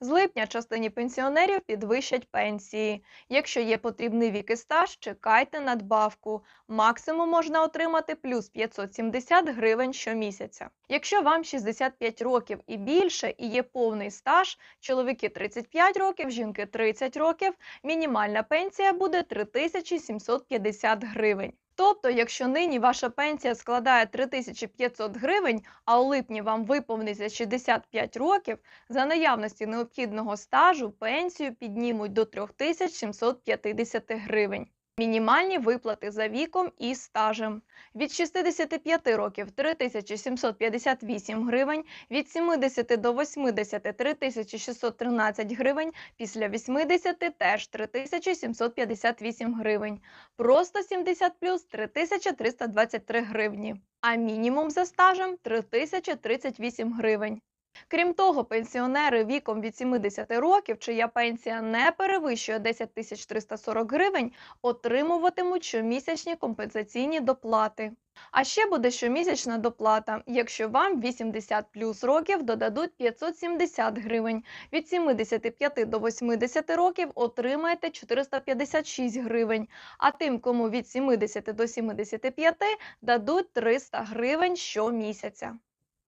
З липня частині пенсіонерів підвищать пенсії. Якщо є потрібний вік і стаж, чекайте надбавку. Максимум можна отримати плюс 570 гривень щомісяця. Якщо вам 65 років і більше і є повний стаж, чоловіки 35 років, жінки 30 років, мінімальна пенсія буде 3750 гривень. Тобто, якщо нині ваша пенсія складає 3500 гривень, а у липні вам виповниться 65 років, за наявності необхідного стажу пенсію піднімуть до 3750 гривень. Мінімальні виплати за віком і стажем. Від 65 років 3758 гривень, від 70 до 80 3613 гривень, після 80 теж 3758 гривень. Просто 70 плюс 3323 гривні, а мінімум за стажем 3038 гривень. Крім того, пенсіонери віком від 70 років, чия пенсія не перевищує 10 340 гривень, отримуватимуть щомісячні компенсаційні доплати. А ще буде щомісячна доплата, якщо вам 80 плюс років додадуть 570 гривень. Від 75 до 80 років отримаєте 456 гривень, а тим, кому від 70 до 75 дадуть 300 гривень щомісяця.